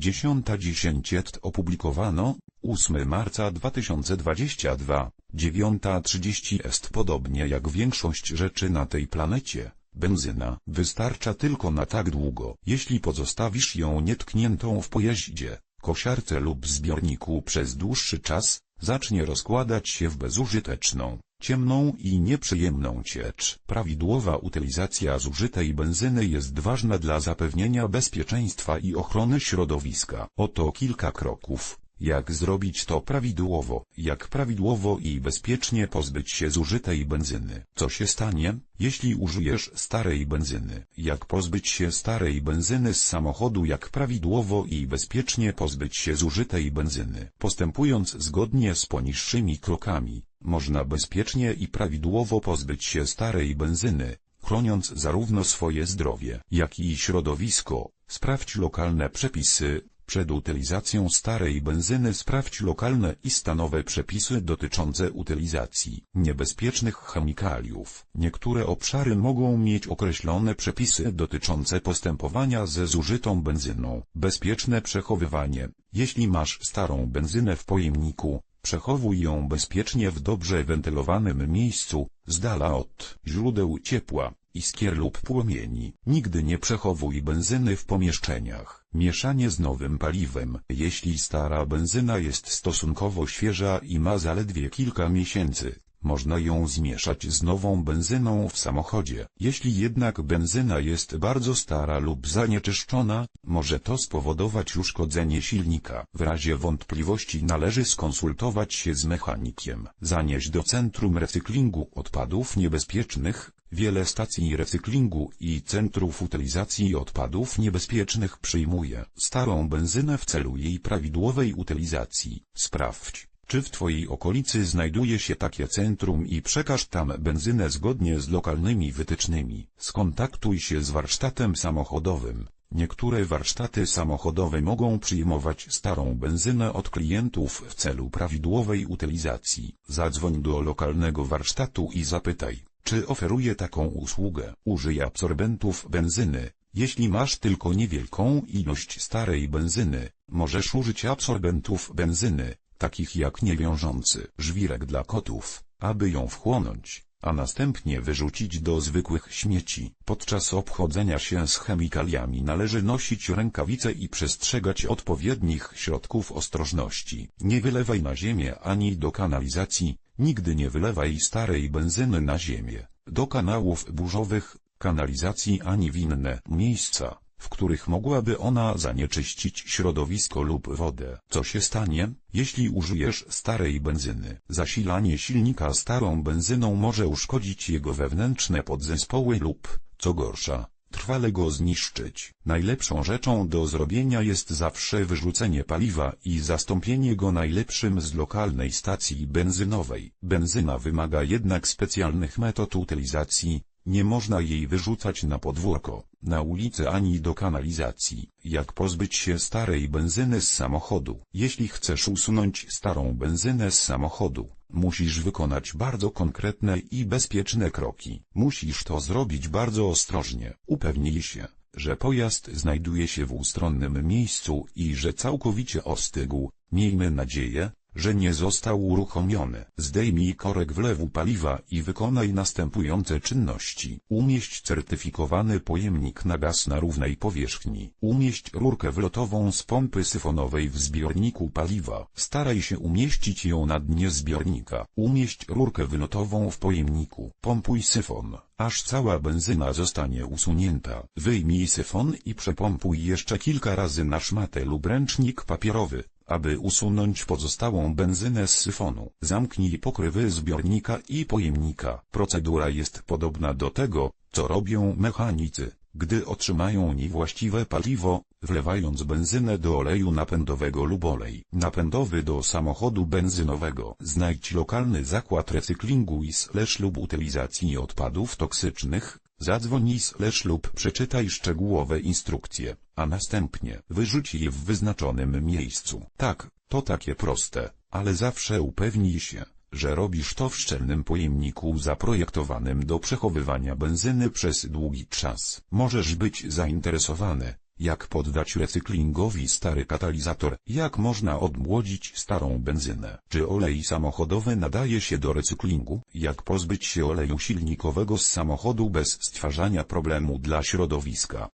10.10 t opublikowano 8 marca 2022 9.30 est podobnie jak większość rzeczy na tej planecie. Benzyna wystarcza tylko na tak długo, jeśli pozostawisz ją nietkniętą w pojeździe, kosiarce lub zbiorniku przez dłuższy czas, zacznie rozkładać się w bezużyteczną, ciemną i nieprzyjemną ciecz. Prawidłowa utylizacja zużytej benzyny jest ważna dla zapewnienia bezpieczeństwa i ochrony środowiska. Oto kilka kroków. Jak zrobić to prawidłowo, jak prawidłowo i bezpiecznie pozbyć się zużytej benzyny? Co się stanie, jeśli użyjesz starej benzyny? Jak pozbyć się starej benzyny z samochodu? Jak prawidłowo i bezpiecznie pozbyć się zużytej benzyny? Postępując zgodnie z poniższymi krokami, można bezpiecznie i prawidłowo pozbyć się starej benzyny, chroniąc zarówno swoje zdrowie, jak i środowisko. Sprawdź lokalne przepisy, przed utylizacją starej benzyny sprawdź lokalne i stanowe przepisy dotyczące utylizacji niebezpiecznych chemikaliów. Niektóre obszary mogą mieć określone przepisy dotyczące postępowania ze zużytą benzyną. Bezpieczne przechowywanie. Jeśli masz starą benzynę w pojemniku, przechowuj ją bezpiecznie w dobrze wentylowanym miejscu, z dala od źródeł ciepła, iskier lub płomieni. Nigdy nie przechowuj benzyny w pomieszczeniach. Mieszanie z nowym paliwem. Jeśli stara benzyna jest stosunkowo świeża i ma zaledwie kilka miesięcy, można ją zmieszać z nową benzyną w samochodzie. Jeśli jednak benzyna jest bardzo stara lub zanieczyszczona, może to spowodować uszkodzenie silnika. W razie wątpliwości należy skonsultować się z mechanikiem. Zanieść do centrum recyklingu odpadów niebezpiecznych, Wiele stacji recyklingu i centrów utylizacji odpadów niebezpiecznych przyjmuje starą benzynę w celu jej prawidłowej utylizacji. Sprawdź, czy w Twojej okolicy znajduje się takie centrum i przekaż tam benzynę zgodnie z lokalnymi wytycznymi. Skontaktuj się z warsztatem samochodowym. Niektóre warsztaty samochodowe mogą przyjmować starą benzynę od klientów w celu prawidłowej utylizacji. Zadzwoń do lokalnego warsztatu i zapytaj, czy oferuje taką usługę. Użyj absorbentów benzyny. Jeśli masz tylko niewielką ilość starej benzyny, możesz użyć absorbentów benzyny, takich jak niewiążący żwirek dla kotów, aby ją wchłonąć, a następnie wyrzucić do zwykłych śmieci. Podczas obchodzenia się z chemikaliami należy nosić rękawice i przestrzegać odpowiednich środków ostrożności. Nie wylewaj na ziemię ani do kanalizacji, Nigdy nie wylewaj starej benzyny na ziemię, do kanałów burzowych, kanalizacji ani w inne miejsca, w których mogłaby ona zanieczyścić środowisko lub wodę. Co się stanie, jeśli użyjesz starej benzyny? Zasilanie silnika starą benzyną może uszkodzić jego wewnętrzne podzespoły lub, co gorsza, trwale go zniszczyć. Najlepszą rzeczą do zrobienia jest zawsze wyrzucenie paliwa i zastąpienie go najlepszym z lokalnej stacji benzynowej. Benzyna wymaga jednak specjalnych metod utylizacji, nie można jej wyrzucać na podwórko, na ulicę ani do kanalizacji. Jak pozbyć się starej benzyny z samochodu? Jeśli chcesz usunąć starą benzynę z samochodu, musisz wykonać bardzo konkretne i bezpieczne kroki. Musisz to zrobić bardzo ostrożnie. Upewnij się, że pojazd znajduje się w ustronnym miejscu i że całkowicie ostygł. Miejmy nadzieję, że nie został uruchomiony. Zdejmij korek wlewu paliwa i wykonaj następujące czynności. Umieść certyfikowany pojemnik na gaz na równej powierzchni. Umieść rurkę wlotową z pompy syfonowej w zbiorniku paliwa. Staraj się umieścić ją na dnie zbiornika. Umieść rurkę wylotową w pojemniku. Pompuj syfon aż cała benzyna zostanie usunięta. Wyjmij syfon i przepompuj jeszcze kilka razy na szmatę lub ręcznik papierowy aby usunąć pozostałą benzynę z syfonu. Zamknij pokrywy zbiornika i pojemnika. Procedura jest podobna do tego, co robią mechanicy, gdy otrzymają niewłaściwe paliwo, wlewając benzynę do oleju napędowego lub olej napędowy do samochodu benzynowego. Znajdź lokalny zakład recyklingu i slash lub utylizacji odpadów toksycznych, zadzwoń i slash lub przeczytaj szczegółowe instrukcje, a następnie wyrzuć je w wyznaczonym miejscu. Tak, to takie proste, ale zawsze upewnij się, że robisz to w szczelnym pojemniku zaprojektowanym do przechowywania benzyny przez długi czas. Możesz być zainteresowany, jak poddać recyklingowi stary katalizator, jak można odmłodzić starą benzynę, czy olej samochodowy nadaje się do recyklingu, jak pozbyć się oleju silnikowego z samochodu bez stwarzania problemu dla środowiska.